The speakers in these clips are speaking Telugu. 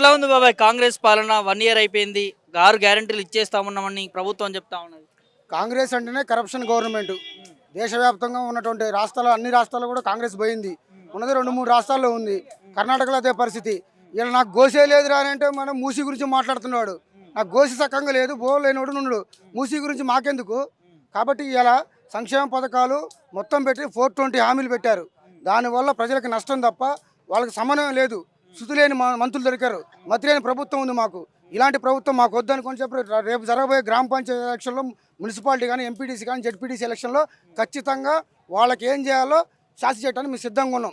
ఎట్లా ఉంది బాబాయ్ కాంగ్రెస్ పాలన? వన్ ఇయర్ అయిపోయింది. ఆరు గ్యారంటీలు ఇచ్చేస్తామన్నామని ప్రభుత్వం చెప్తా ఉన్నది. కాంగ్రెస్ అంటేనే కరప్షన్ గవర్నమెంట్. దేశవ్యాప్తంగా ఉన్నటువంటి రాష్ట్రాలు అన్ని రాష్ట్రాల్లో కూడా కాంగ్రెస్ పోయింది. ఉన్నది రెండు మూడు రాష్ట్రాల్లో ఉంది. కర్ణాటకలో అదే పరిస్థితి. ఇలా నాకు గోసే లేదు అని అంటే మనం మూసీ గురించి మాట్లాడుతున్నాడు. నాకు గోసి సక్కంగా లేదు బోలేనివాడు నుండు మూసీ గురించి మాకెందుకు? కాబట్టి ఇలా సంక్షేమ పథకాలు మొత్తం పెట్టి ఫోర్ ట్వంటీ హామీలు పెట్టారు. దానివల్ల ప్రజలకు నష్టం తప్ప వాళ్ళకి సమన్వయం లేదు. శృతి లేని మ- మంత్రులు దొరికారు. మతి ప్రభుత్వం ఉంది మాకు. ఇలాంటి ప్రభుత్వం మాకు వద్దనుకొని చెప్పి రేపు జరగబోయే గ్రామ పంచాయతీ ఎలక్షన్లో మున్సిపాలిటీ కానీ ఎంపీటీసీ కానీ జెడ్పీటీసీ ఎలక్షన్లో ఖచ్చితంగా వాళ్ళకి ఏం చేయాలో శాస్తి చేయడానికి మేము సిద్ధంగా ఉన్నాం.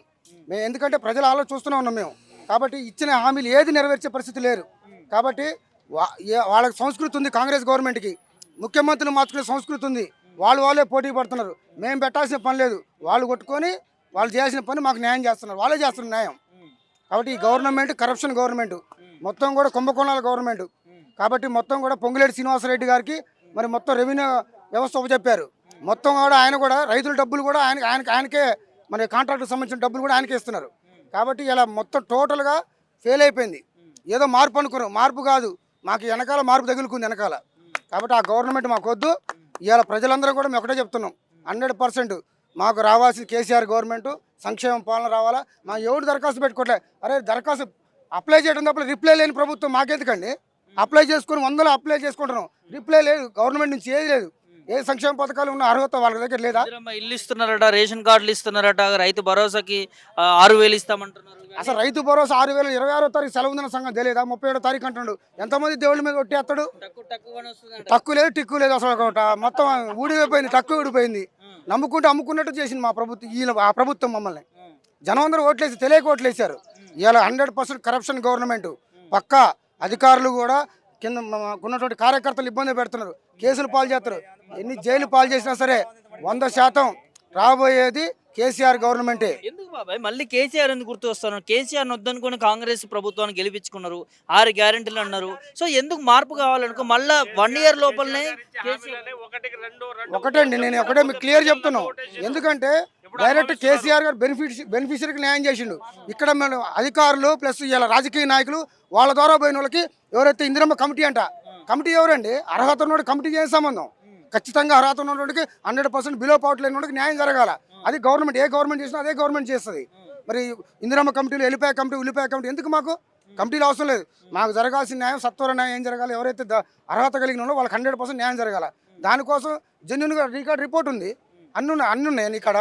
మేము ఎందుకంటే ప్రజల ఆలోచన చూస్తూనే ఉన్నాం మేము. కాబట్టి ఇచ్చిన హామీలు ఏది నెరవేర్చే పరిస్థితి లేరు. కాబట్టి వా- వాళ్ళకి సంస్కృతి ఉంది కాంగ్రెస్ గవర్నమెంట్కి. ముఖ్యమంత్రిని మార్చుకునే సంస్కృతి ఉంది. వాళ్ళు వాళ్ళే పోటీ పడుతున్నారు. మేము పెట్టాల్సిన పని లేదు. వాళ్ళు కొట్టుకొని వాళ్ళు చేసిన పని మాకు న్యాయం చేస్తున్నారు. వాళ్ళే చేస్తున్నారు న్యాయం. కాబట్టి ఈ గవర్నమెంట్ కరప్షన్ గవర్నమెంట్. మొత్తం కూడా కుంభకోణాల గవర్నమెంట్. కాబట్టి మొత్తం కూడా పొంగులేటి శ్రీనివాసరెడ్డి గారికి మరి మొత్తం రెవెన్యూ వ్యవస్థ చెప్పారు మొత్తం కూడా ఆయన కూడా రైతుల డబ్బులు కూడా ఆయన ఆయనకి ఆయనకే మరి కాంట్రాక్టుకు సంబంధించిన డబ్బులు కూడా ఆయనకే ఇస్తున్నారు. కాబట్టి ఇలా మొత్తం టోటల్గా ఫెయిల్ అయిపోయింది. ఏదో మార్పు అనుకున్నాం. మార్పు కాదు. మాకు వెనకాల మార్పు తగులుకుంది వెనకాల. కాబట్టి ఆ గవర్నమెంట్ మాకొద్దు. ఇవాళ ప్రజలందరూ కూడా మేము ఒకటే చెప్తున్నాం. హండ్రెడ్ పర్సెంట్ మాకు రావాల్సిన కేసీఆర్ గవర్నమెంట్ సంక్షేమ పాలన రావాలా? మా ఎవడు దరఖాస్తు పెట్టుకోవట్లే అరే దరఖాస్తు అప్లై చేయడం తప్ప రిప్లై లేని ప్రభుత్వం మాకెందుకండి? అప్లై చేసుకొని వందలు అప్లై చేసుకుంటున్నాం. రిప్లై లేదు గవర్నమెంట్ నుంచి ఏది లేదు. ఏ సంక్షేమ పథకాలు ఉన్న అర్హత వాళ్ళ దగ్గర లేదా? ఇల్లు ఇస్తున్నారట రేషన్ కార్డులు ఇస్తున్నారట రైతు భరోసాకి ఆరు వేలు ఇస్తామంటున్నారు. అసలు రైతు భరోసా ఆరు వేల ఇరవై ఆరో తారీఖు సెలవు ఉందన్న సంగతి తెలియదా? ముప్పై ఏడో తారీఖు అంటున్నాడు ఎంతమంది దేవుళ్ళ మీద కొట్టేస్తాడు? తక్కువ లేదు టిక్కు లేదు అసలు. ఒకట మొత్తం ఊడిపోయింది టక్కు ఊడిపోయింది. నమ్ముకుంటూ అమ్ముకున్నట్టు చేసింది మా ప్రభుత్వం ఈ ఆ ప్రభుత్వం మమ్మల్ని. జనం అందరూ ఓట్లేసి తెలియక ఓట్లేశారు. ఇవాళ హండ్రెడ్ పర్సెంట్ కరప్షన్ గవర్నమెంట్. పక్కా అధికారులు కూడా కింద ఉన్నటువంటి కార్యకర్తలు ఇబ్బంది పెడుతున్నారు. కేసులు పాలు చేస్తారు. ఎన్ని జైలు పాలు చేసినా సరే వంద శాతం రాబోయేది కేసీఆర్ గవర్నమెంటే. ఎందుకు బాబాయ్? మళ్ళీ కేసీఆర్ ఎందుకు గుర్తు వస్తాను? కేసీఆర్ వద్దనుకొని కాంగ్రెస్ ప్రభుత్వాన్ని గెలిపించుకున్నారు. ఆరు గ్యారెంటీలు అన్నారు. సో ఎందుకు మార్పు కావాలనుకో మళ్ళా వన్ ఇయర్ లోపలనే కేసీఆర్ ఒకటే అండి నేను ఒకటే మీకు క్లియర్ చెప్తున్నాను ఎందుకంటే డైరెక్ట్ కేసీఆర్ గారు బెనిఫిట్ బెనిఫిషరీకి న్యాయం చేసిండు. ఇక్కడ మన అధికారులు ప్లస్ ఇలా రాజకీయ నాయకులు వాళ్ళ ద్వారా పోయిన వాళ్ళకి ఎవరైతే ఇందిరమ్మ కమిటీ అంట కమిటీ ఎవరండి? అర్హత ఉన్నోడు కమిటీ చేసే సంబంధం. ఖచ్చితంగా అర్హత ఉన్నోడికి హండ్రెడ్ పర్సెంట్ బిలో పవర్టీ లేని న్యాయం జరగాల. అది గవర్నమెంట్ ఏ గవర్నమెంట్ చేసినా అదే గవర్నమెంట్ చేస్తుంది. మరి ఇందిరమ్మ కమిటీలు ఎల్లిపాయ కమిటీ ఉల్లిపాయ కమిటీ ఎందుకు మాకు? కమిటీలు అవసరం లేదు. మాకు జరగాల్సిన న్యాయం సత్వర న్యాయం ఏం జరగాలి? ఎవరైతే అర్హత కలిగిన వాళ్ళకి హండ్రెడ్ పర్సెంట్ న్యాయం జరగాల. దానికోసం జెన్యున్గా రికార్డ్ రిపోర్ట్ ఉంది. అన్ని ఉన్నాయి అన్ని ఉన్నాయి ఇక్కడ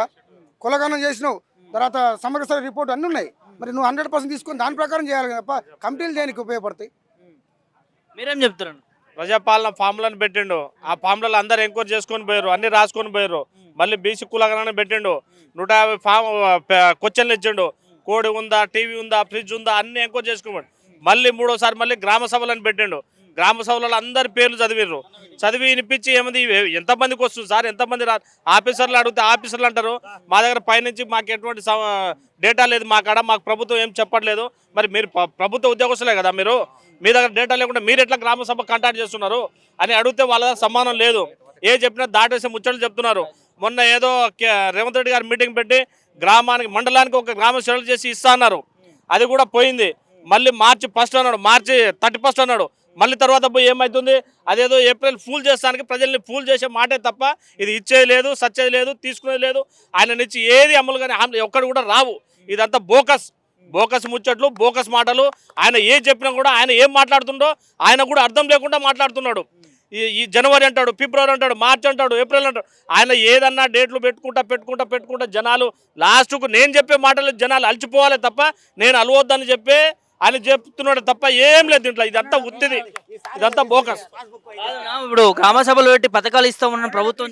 కులగానం చేసినావు. తర్వాత సమగ్ర రిపోర్ట్ అన్ని ఉన్నాయి. మరి నువ్వు హండ్రెడ్ పర్సెంట్ తీసుకొని దాని ప్రకారం చేయాలి తప్ప కమిటీలు దేనికి ఉపయోగపడతాయి? మీరేం చెప్తారండి ప్రజాపాలన ఫామ్లను పెట్టిండు. ఆ ఫామ్లలో అందరు ఎంక్వైరీ చేసుకొని పోయారు అన్ని రాసుకొని పోయారు మళ్ళీ బీసీ కులగణన పెట్టిండు. నూట యాభై ఫామ్ క్వశ్చన్లు ఇచ్చిండు. కోడి ఉందా టీవీ ఉందా ఫ్రిడ్జ్ ఉందా అన్ని ఎంక్వైరీ చేసుకున్నాడు మళ్ళీ మూడోసారి మళ్ళీ గ్రామ సభలను పెట్టిండు. గ్రామ సభలలో అందరి పేర్లు చదివిర్రు. చదివి వినిపించి ఏమంది ఎంతమందికి వస్తుంది సార్? ఎంతమంది రా ఆఫీసర్లు అడిగితే ఆఫీసర్లు అంటారు. మా దగ్గర పైనుంచి మాకు ఎటువంటి డేటా లేదు మా కాడ మాకు ప్రభుత్వం ఏం చెప్పట్లేదు. మరి మీరు ప్రభుత్వ ఉద్యోగస్తులే కదా మీరు? మీ దగ్గర డేటా లేకుండా మీరు ఎట్లా గ్రామ సభ కాంటాక్ట్ చేస్తున్నారు? అని అడిగితే వాళ్ళ సమానం లేదు. ఏ చెప్పినా దాటేసి ముచ్చట్లు చెప్తున్నారు. మొన్న ఏదో కే- రేవంత్ రెడ్డి గారు మీటింగ్ పెట్టి గ్రామానికి మండలానికి ఒక గ్రామ సెలవు చేసి ఇస్తా అన్నారు. అది కూడా పోయింది. మళ్ళీ మార్చి ఫస్ట్ అన్నాడు. మార్చి థర్టీ ఫస్ట్ అన్నాడు. మళ్ళీ తర్వాత పోయి ఏమవుతుంది అదేదో ఏప్రిల్ ఫూల్ చేస్తానికి ప్రజల్ని ఫూల్ చేసే మాటే తప్ప ఇది ఇచ్చేది లేదు సచ్చేది లేదు తీసుకునేది లేదు. ఆయన నుంచి ఏది అమలు కానీ హామీ ఒక్కడు కూడా రావు. ఇదంతా బోకస్. బోకస్ ముచ్చట్లు బోకస్ మాటలు. ఆయన ఏం చెప్పినా కూడా ఆయన ఏం మాట్లాడుతుండో ఆయన కూడా అర్థం లేకుండా మాట్లాడుతున్నాడు. ఈ జనవరి అంటాడు ఫిబ్రవరి అంటాడు మార్చ్ అంటాడు ఏప్రిల్ అంటాడు. ఆయన ఏదన్నా డేట్లు పెట్టుకుంటా పెట్టుకుంటా పెట్టుకుంటా జనాలు లాస్ట్కు నేను చెప్పే మాటలు జనాలు అలసిపోవాలి తప్ప నేను అలవద్దని చెప్పే ఆయన చెప్తున్నాడు తప్ప ఏం లేదు దీంట్లో. ఇదంతా ఉత్తిది. ఇదంతా బోకస్. ఇప్పుడు గ్రామ సభలు పెట్టి పథకాలు ఇస్తామన్న ప్రభుత్వం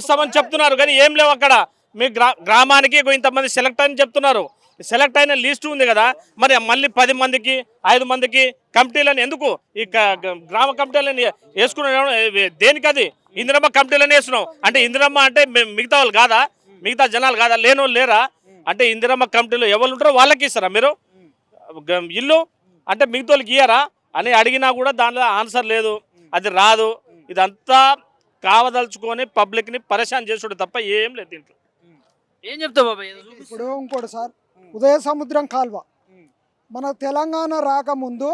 ఇస్తామని చెప్తున్నారు కానీ ఏం లేవు అక్కడ. మీ గ్రా గ్రామానికి ఇంతమంది సెలెక్ట్ అని చెప్తున్నారు. సెలెక్ట్ అయిన లిస్ట్ ఉంది కదా మరి మళ్ళీ పది మందికి ఐదు మందికి కమిటీలను ఎందుకు? ఈ గ్రామ కమిటీలని వేసుకున్నాం దేనికి అది ఇందిరమ్మ కమిటీలని వేస్తున్నాం అంటే ఇందిరమ్మ అంటే మిగతా వాళ్ళు కాదా? మిగతా జనాలు కాదా? లేని లేరా? అంటే ఇందిరమ్మ కమిటీలో ఎవరు ఉంటారో వాళ్ళకి ఇస్తారా మీరు? ఇల్లు అంటే మిగతా వాళ్ళకి ఇయ్యరా అని అడిగినా కూడా దానిలో ఆన్సర్ లేదు. అది రాదు. ఇదంతా కావదలుచుకొని పబ్లిక్ని పరేషాన్ చేసుడు తప్ప ఏం లేదు దీంట్లో. ఏం చెప్తావు బాబాయ్? చూపిస్తు. ఇప్పుడు ఇంకోటి సార్ ఉదయ సముద్రం కాల్వ. మన తెలంగాణ రాకముందు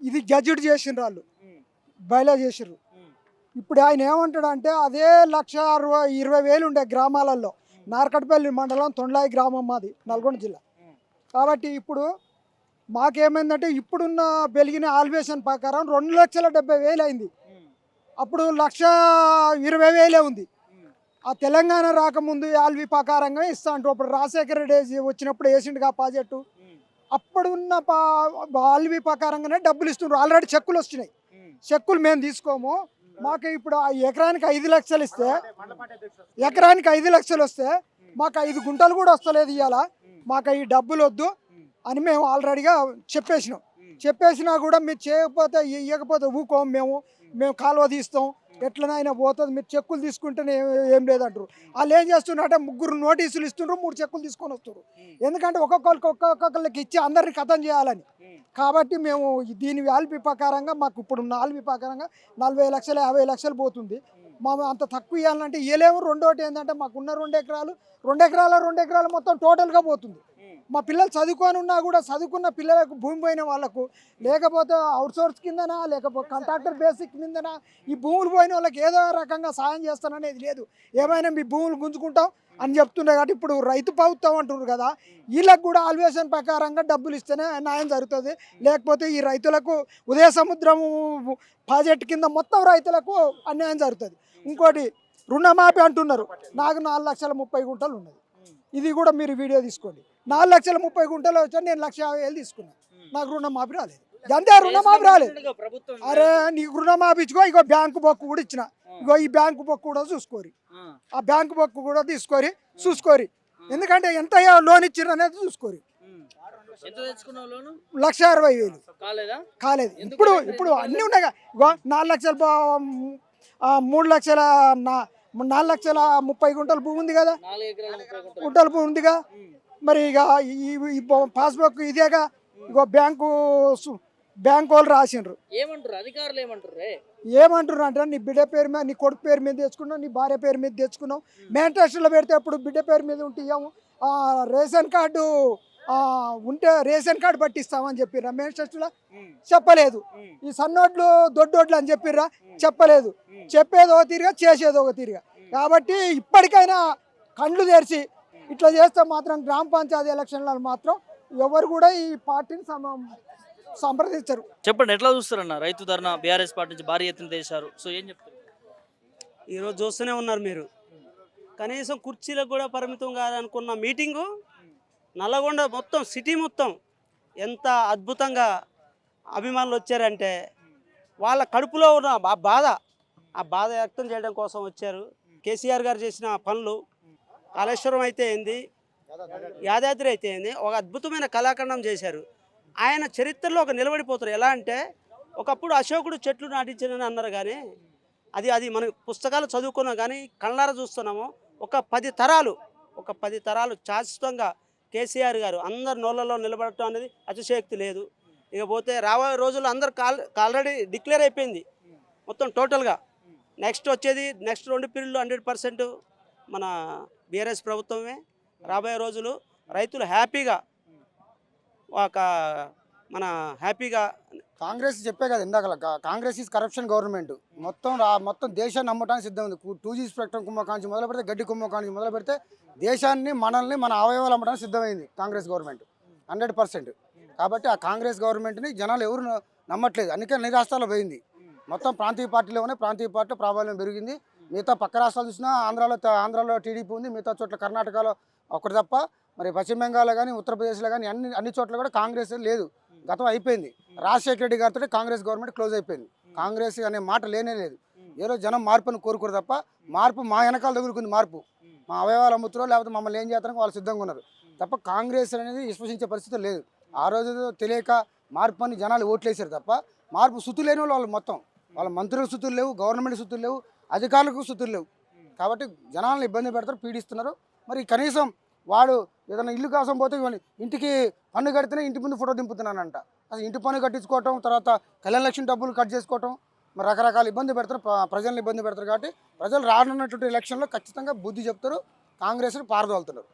ఇది గజెట్ చేసిండ్రు వాళ్ళు. బయలా చేసిర్రు ఇప్పుడు ఆయన ఏమంటాడు అంటే అదే లక్ష అరవై ఇరవై వేలు ఉండే గ్రామాలలో నార్కట్పల్లి మండలం తొండ్లాయి గ్రామం మాది నల్గొండ జిల్లా. కాబట్టి ఇప్పుడు మాకేమైందంటే ఇప్పుడున్న పెరిగిన ఆల్వేషన్ ప్రకారం రెండు లక్షల డెబ్బై వేలు అయింది. అప్పుడు లక్ష ఇరవై వేలే ఉంది. ఆ తెలంగాణ రాకముందు ఆల్వి ప్రకారంగా ఇస్తా అంటూ అప్పుడు రాజశేఖర రెడ్డి వచ్చినప్పుడు వేసిండుగా ప్రాజెక్టు. అప్పుడు ఉన్న పా- ఆల్వి ప్రకారంగానే డబ్బులు ఇస్తున్నారు ఆల్రెడీ చెక్కులు వచ్చినాయి. చెక్కులు మేము తీసుకోము. మాకు ఇప్పుడు ఆ ఎకరానికి ఐదు లక్షలు ఇస్తే ఎకరానికి ఐదు లక్షలు వస్తే మాకు ఐదు గుంటలు కూడా వస్తలేదు ఇవాళ మాకు ఈ డబ్బులు వద్దు అని మేము ఆల్రెడీగా చెప్పేసినాం. చెప్పేసినా కూడా మీరు చేయకపోతే ఇవ్వకపోతే ఊకోం మేము. మేము కాలువ తీస్తాం. ఎట్లనైనా పోతుంది. మీరు చెక్కులు తీసుకుంటేనే ఏం- లేదంటారు. వాళ్ళు ఏం చేస్తున్నారంటే ముగ్గురు నోటీసులు ఇస్తుండ్రు మూడు చెక్కులు తీసుకొని వస్తారు ఎందుకంటే ఒక్కొక్కరికి ఒక్కొక్కరికి ఇచ్చి అందరిని కథం చేయాలని. కాబట్టి మేము దీని ఆల్పి ప్రకారంగా మాకు ఇప్పుడు ఉన్న ప్రకారంగా నలభై లక్షలు యాభై లక్షలు పోతుంది. మా అంత తక్కువ ఇవ్వాలంటే ఇవ్వలేము రెండోటి ఏంటంటే మాకున్న రెండు ఎకరాలు రెండు ఎకరాల రెండు ఎకరాలు మొత్తం టోటల్గా పోతుంది. మా పిల్లలు చదువుకొని ఉన్నా కూడా చదువుకున్న పిల్లలకు భూమి పోయిన వాళ్ళకు లేకపోతే అవుట్సోర్స్ కిందనా లేకపోతే కాంట్రాక్టర్ బేసిక్ కిందనా ఈ భూములు పోయిన వాళ్ళకి ఏదో రకంగా సాయం చేస్తాననేది లేదు. ఏమైనా మీ భూములు గుంజుకుంటాం అని చెప్తుండే కాబట్టి ఇప్పుడు రైతు ప్రభుత్వం అంటున్నారు కదా వీళ్ళకి కూడా ఆల్వేషన్ ప్రకారంగా డబ్బులు ఇస్తేనే న్యాయం జరుగుతుంది. లేకపోతే ఈ రైతులకు ఉదయ సముద్రం ప్రాజెక్ట్ కింద మొత్తం రైతులకు అన్యాయం జరుగుతుంది. ఇంకోటి రుణమాఫీ అంటున్నారు. నాకు నాలుగు లక్షల ముప్పై గుంటలు ఉన్నది. ఇది కూడా మీరు వీడియో తీసుకోండి. నాలుగు లక్షల ముప్పై గుంటలు వచ్చా నేను లక్ష యాభై వేలు తీసుకున్నాను నాకు రుణమాఫీ రాలేదు. అంతే రుణమాఫీ రాలేదు. అరే నీకు రుణమాఫీ ఇచ్చుకో ఇగో బ్యాంకు బొక్కు కూడా ఇచ్చిన. ఇగో ఈ బ్యాంకు బొక్కు కూడా చూసుకోరి. ఆ, బ్యాంకు బొక్కు కూడా తీసుకోరి చూసుకోరి. ఎందుకంటే ఎంత లోన్ ఇచ్చిర్రు అనేది చూసుకోరి. లక్ష అరవై వేలు. కాలేదా? ఇప్పుడు? ఇప్పుడు అన్నీ ఉన్నాయి. ఇగో నాలుగు లక్షల మూడు లక్షల నాలుగు లక్షల ముప్పై గుంటల భూమి ఉంది కదా. గుంటలు. భూమి ఉందిగా. మరి ఇక ఈ పాస్బుక్ ఇదేగా ఇగో బ్యాంకు బ్యాంకు వాళ్ళు రాసిండ్రు. ఏమంటారు? అధికారులు ఏమంటారు రే? ఏమంటారు అంటే నీ బిడ్డ పేరు మీద నీ కొడుకు పేరు మీద తెచ్చుకున్నావు నీ భార్య పేరు మీద తెచ్చుకున్నావు. మేనిఫెస్టోలో పెడితే అప్పుడు బిడ్డ పేరు మీద ఉంటే రేషన్ కార్డు ఉంటే రేషన్ కార్డు పట్టిస్తామని చెప్పిర్రా మేనిఫెస్టోలో చెప్పలేదు. ఈ సన్నోట్లు దొడ్డోట్లు అని చెప్పిర్రా? చెప్పలేదు. చెప్పేది ఒక తీరుగా చేసేది ఒక తీరుగా. కాబట్టి ఇప్పటికైనా కళ్ళు తెరిచి ఇట్లా చేస్తే మాత్రం గ్రామ పంచాయతీ ఎలక్షన్లలో మాత్రం ఎవరు కూడా ఈ పార్టీని సంప్రదించరు. చెప్పండి ఎట్లా చూస్తారన్న? రైతు ధర్నా బీఆర్ఎస్ పార్టీ నుంచి భారీ ఎత్తున చేశారు సో ఏం చెప్తారు? ఈరోజు చూస్తూనే ఉన్నారు మీరు. కనీసం కుర్చీలకు కూడా పరిమితం కాదనుకున్న మీటింగు నల్లగొండ మొత్తం సిటీ మొత్తం ఎంత అద్భుతంగా అభిమానులు వచ్చారంటే వాళ్ళ కడుపులో ఉన్న ఆ బాధ ఆ బాధ వ్యక్తం చేయడం కోసం వచ్చారు. కేసీఆర్ గారు చేసిన పనులు కాళేశ్వరం అయితే ఏంది? యాదాద్రి అయితే ఏంది? ఒక అద్భుతమైన కళాఖండం చేశారు. ఆయన చరిత్రలో ఒక నిలబడిపోతారు. ఎలా అంటే ఒకప్పుడు అశోకుడు చెట్లు నాటించానని అన్నారు కానీ అది అది మన పుస్తకాలు చదువుకున్నాం కానీ కళ్ళారా చూస్తున్నాము. ఒక పది తరాలు ఒక పది తరాలు శాశ్వతంగా కేసీఆర్ గారు అందరు నోళ్ళలో నిలబడటం అనేది అతిశయోక్తి లేదు. ఇకపోతే రాబోయే రోజుల్లో అందరు కాల్ ఆల్రెడీ డిక్లేర్ అయిపోయింది. మొత్తం టోటల్గా. నెక్స్ట్ వచ్చేది నెక్స్ట్ రెండు పీరియడ్లో హండ్రెడ్ పర్సెంట్ మన బీఆర్ఎస్ ప్రభుత్వమే రాబోయే రోజులు రైతులు హ్యాపీగా ఒక మన హ్యాపీగా కాంగ్రెస్ చెప్పే కదా ఇందాక కాంగ్రెస్ ఈజ్ కరప్షన్ గవర్నమెంట్ మొత్తం మొత్తం దేశాన్ని నమ్మటానికి సిద్ధం ఉంది. టూ జీ స్పెక్ట్రమ్ కుంభకాంచి మొదలు పెడితే గడ్డి కుంభకాంచి మొదలు పెడితే దేశాన్ని మనల్ని మన అవయవాలు అమ్మడానికి సిద్ధమైంది కాంగ్రెస్ గవర్నమెంట్ హండ్రెడ్ పర్సెంట్ కాబట్టి ఆ కాంగ్రెస్ గవర్నమెంట్ని జనాలు ఎవరు నమ్మట్లేదు. అందుకే అన్ని రాష్ట్రాల్లో పోయింది. మొత్తం ప్రాంతీయ పార్టీలో ఉన్నాయి ప్రాంతీయ పార్టీ ప్రాబల్యం పెరిగింది. మిగతా పక్క రాష్ట్రాలు చూసినా ఆంధ్రాలో ఆంధ్రాలో టీడీపీ ఉంది మిగతా చోట్ల కర్ణాటకలో ఒకటి తప్ప మరి పశ్చిమ బెంగాల్లో కానీ ఉత్తరప్రదేశ్లో కానీ అన్ని అన్ని చోట్ల కూడా కాంగ్రెస్ లేదు. గతం అయిపోయింది. రాజశేఖర రెడ్డి గారితో కాంగ్రెస్ గవర్నమెంట్ క్లోజ్ అయిపోయింది. కాంగ్రెస్ అనే మాట లేనే లేదు. ఏదో జనం మార్పును కోరుకోరు తప్ప మార్పు మా వెనకాల తగులుకుంది మార్పు. మా అవయవాలు అమ్ముతారో లేకపోతే మమ్మల్ని ఏం చేస్తారో వాళ్ళు సిద్ధంగా ఉన్నారు. తప్ప కాంగ్రెస్ అనేది విశ్వసించే పరిస్థితి లేదు. ఆ రోజు తెలియక మార్పు అని జనాలు ఓట్లేసారు తప్ప మార్పు సుతులు లేని వాళ్ళు మొత్తం. వాళ్ళ మంత్రుల సుతులు లేవు గవర్నమెంట్ సుతులు లేవు అధికారులకు సుతులు లేవు. కాబట్టి జనాలను ఇబ్బంది పెడతారు పీడిస్తున్నారు. మరి కనీసం వాడు ఏదైనా ఇల్లు కోసం పోతే ఇంటికి పన్ను కడితేనే ఇంటి ముందు ఫోటో దింపుతున్నానంట. అసలు ఇంటి పన్ను కట్టించుకోవటం తర్వాత కళ్యాణ లక్ష్మి డబ్బులు కట్ చేసుకోవటం మరి రకరకాల ఇబ్బంది పెడతారు ప్రజలను ప్రజల్ని ఇబ్బంది పెడతారు. కాబట్టి ప్రజలు రానున్నటువంటి ఎలక్షన్లో ఖచ్చితంగా బుద్ధి చెప్తారు కాంగ్రెస్ను పారదోలుతున్నారు.